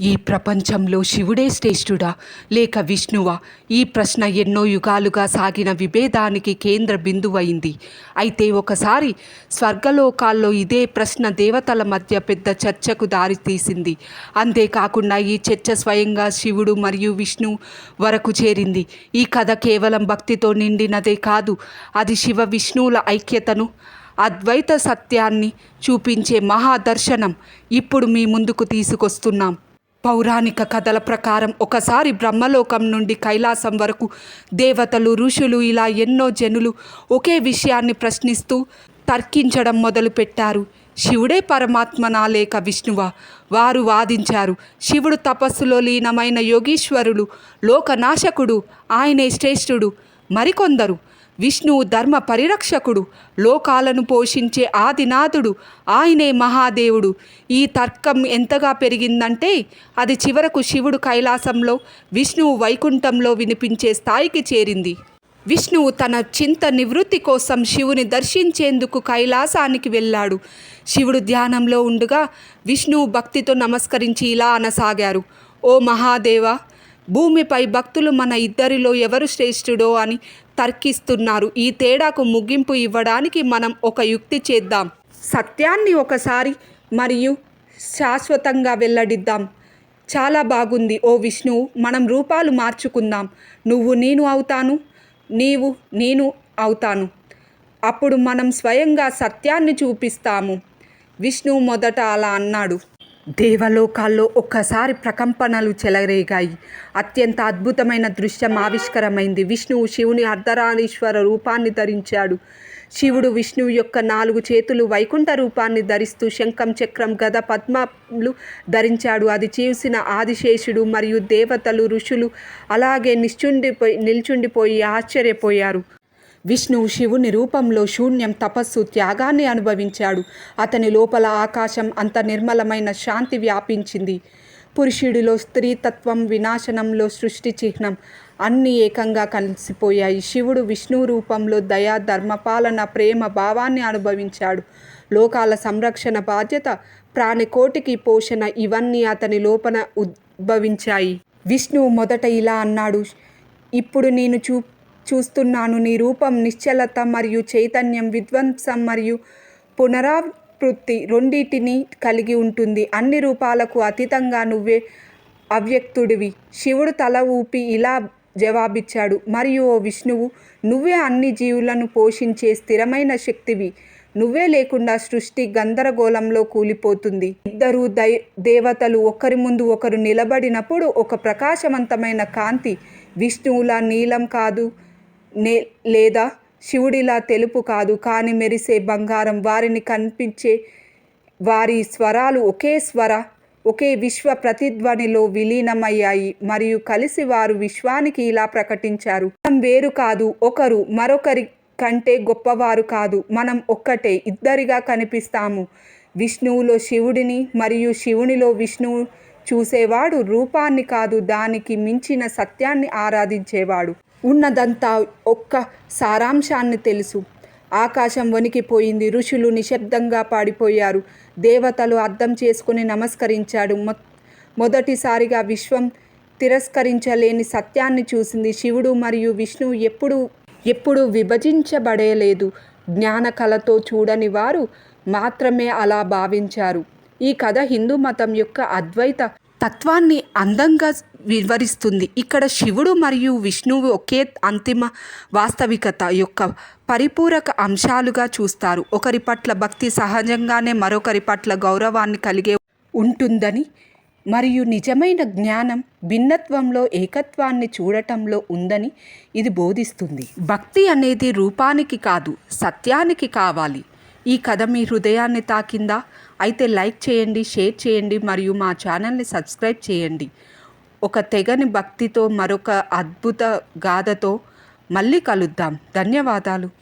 ఈ ప్రపంచంలో శివుడే శ్రేష్ఠుడా లేక విష్ణువా? ఈ ప్రశ్న ఎన్నో యుగాలుగా సాగిన విభేదానికి కేంద్ర బిందువైంది. అయితే ఒకసారి స్వర్గలోకాల్లో ఇదే ప్రశ్న దేవతల మధ్య పెద్ద చర్చకు దారితీసింది అంతేకాకుండా ఈ చర్చ స్వయంగా శివుడు మరియు విష్ణు వరకు చేరింది. ఈ కథ కేవలం భక్తితో నిండినదే కాదు అది శివ విష్ణువుల ఐక్యతను అద్వైత సత్యాన్ని చూపించే మహాదర్శనం. ఇప్పుడు మీ ముందుకు తీసుకొస్తున్నాం. పౌరాణిక కథల ప్రకారం ఒకసారి బ్రహ్మలోకం నుండి కైలాసం వరకు దేవతలు ఋషులు ఇలా ఎన్నో జనులు ఒకే విషయాన్ని ప్రశ్నిస్తూ తర్కించడం మొదలుపెట్టారు. శివుడే పరమాత్మనా లేక విష్ణువా? వారు వాదించారు. శివుడు తపస్సులో లీనమైన యోగీశ్వరుడు లోకనాశకుడు ఆయనే శ్రేష్ఠుడు. మరికొందరు విష్ణువు ధర్మ పరిరక్షకుడు లోకాలను పోషించే ఆదినాథుడు ఆయనే మహాదేవుడు. ఈ తర్కం ఎంతగా పెరిగిందంటే అది చివరకు శివుడు కైలాసంలో విష్ణువు వైకుంఠంలో వినిపించే స్థాయికి చేరింది. విష్ణువు తన చింత నివృత్తి కోసం శివుని దర్శించేందుకు కైలాసానికి వెళ్ళాడు. శివుడు ధ్యానంలో ఉండగా విష్ణువు భక్తితో నమస్కరించి ఇలా అనసాగారు. ఓ మహాదేవ భూమిపై భక్తులు మన ఇద్దరిలో ఎవరు శ్రేష్ఠుడో అని తర్కిస్తున్నారు. ఈ తేడాకు ముగింపు ఇవ్వడానికి మనం ఒక యుక్తి చేద్దాం. సత్యాన్ని ఒకసారి మరియు శాశ్వతంగా వెల్లడిద్దాం. చాలా బాగుంది. ఓ విష్ణువు మనం రూపాలు మార్చుకుందాం. నువ్వు నేను అవుతాను నీవు నేను అవుతాను. అప్పుడు మనం స్వయంగా సత్యాన్ని చూపిస్తాము. విష్ణువు మొదట అలా అన్నాడు. దేవలోకాల్లో ఒక్కసారి ప్రకంపనలు చెలరేగాయి. అత్యంత అద్భుతమైన దృశ్యం ఆవిష్కరమైంది. విష్ణువు శివుని అర్ధరాణీశ్వర రూపాన్ని ధరించాడు. శివుడు విష్ణువు యొక్క నాలుగు చేతులు వైకుంఠ రూపాన్ని ధరిస్తూ శంఖం చక్రం గద పద్మలు ధరించాడు. అది చూసిన ఆదిశేషుడు మరియు దేవతలు ఋషులు అలాగే నిశ్చుండిపోయి నిల్చుండిపోయి ఆశ్చర్యపోయారు. విష్ణువు శివుని రూపంలో శూన్యం తపస్సు త్యాగాన్ని అనుభవించాడు. అతని లోపల ఆకాశం అంత నిర్మలమైన శాంతి వ్యాపించింది. పురుషుడిలో స్త్రీతత్వం వినాశనంలో సృష్టి చిహ్నం అన్నీ ఏకంగా కలిసిపోయాయి. శివుడు విష్ణు రూపంలో దయా ధర్మపాలన ప్రేమ భావాన్ని అనుభవించాడు. లోకాల సంరక్షణ బాధ్యత ప్రాణికోటికి పోషణ ఇవన్నీ అతని లోపల ఉద్భవించాయి. విష్ణువు మొదట ఇలా అన్నాడు ఇప్పుడు నేను చూ చూస్తున్నాను. నీ రూపం నిశ్చలత మరియు చైతన్యం విధ్వంసం మరియు పునరావృత్తి రెండింటిని కలిగి ఉంటుంది. అన్ని రూపాలకు అతీతంగా నువ్వే అవ్యక్తుడివి. శివుడు తల ఊపి ఇలా జవాబిచ్చాడు మరియు ఓ విష్ణువు నువ్వే అన్ని జీవులను పోషించే స్థిరమైన శక్తివి. నువ్వే లేకుండా సృష్టి గందరగోళంలో కూలిపోతుంది. ఇద్దరు దై దేవతలు ఒకరి ముందు ఒకరు నిలబడినప్పుడు ఒక ప్రకాశవంతమైన కాంతి విష్ణువులా నీలం కాదు. నే లేదా శివుడిలా తెలుపు కాదు కానీ మెరిసే బంగారం వారిని కనిపించే వారి స్వరాలు ఒకే స్వర ఒకే విశ్వ ప్రతిధ్వనిలో విలీనమయ్యాయి మరియు కలిసి వారు విశ్వానికి ఇలా ప్రకటించారు. మనం వేరు కాదు ఒకరు మరొకరి కంటే గొప్పవారు కాదు మనం ఒక్కటే ఇద్దరిగా కనిపిస్తాము. విష్ణువులో శివుడిని మరియు శివునిలో విష్ణువు చూసేవాడు రూపాన్ని కాదు దానికి మించిన సత్యాన్ని ఆరాధించేవాడు. ఉన్నదంతా ఒక్క సారాంశాన్ని తెలుసు. ఆకాశం వణికిపోయింది. ఋషులు నిశ్శబ్దంగా పాడిపోయారు. దేవతలు అర్థం చేసుకుని నమస్కరించాడు. మొ మొదటిసారిగా విశ్వం తిరస్కరించలేని సత్యాన్ని చూసింది శివుడు మరియు విష్ణువు ఎప్పుడు ఎప్పుడు విభజించబడేలేదు. జ్ఞాన కళతో చూడని వారు మాత్రమే అలా భావించారు. ఈ కథ హిందూ మతం యొక్క అద్వైత తత్వాన్ని అందంగా వివరిస్తుంది. ఇక్కడ శివుడు మరియు విష్ణువు ఒకే అంతిమ వాస్తవికత యొక్క పరిపూరక అంశాలుగా చూస్తారు. ఒకరి పట్ల భక్తి సహజంగానే మరొకరి పట్ల గౌరవాన్ని కలిగే ఉంటుందని మరియు నిజమైన జ్ఞానం భిన్నత్వంలో ఏకత్వాన్ని చూడటంలో ఉందని ఇది బోధిస్తుంది. భక్తి అనేది రూపానికి కాదు సత్యానికి కావాలి. ఈ కథ మీ హృదయాన్ని తాకిందా? అయితే లైక్ చేయండి షేర్ చేయండి మరియు మా ఛానల్ని సబ్స్క్రైబ్ చేయండి. ఒక తెగని భక్తితో మరొక అద్భుత గాథతో మళ్ళీ కలుద్దాం. ధన్యవాదాలు.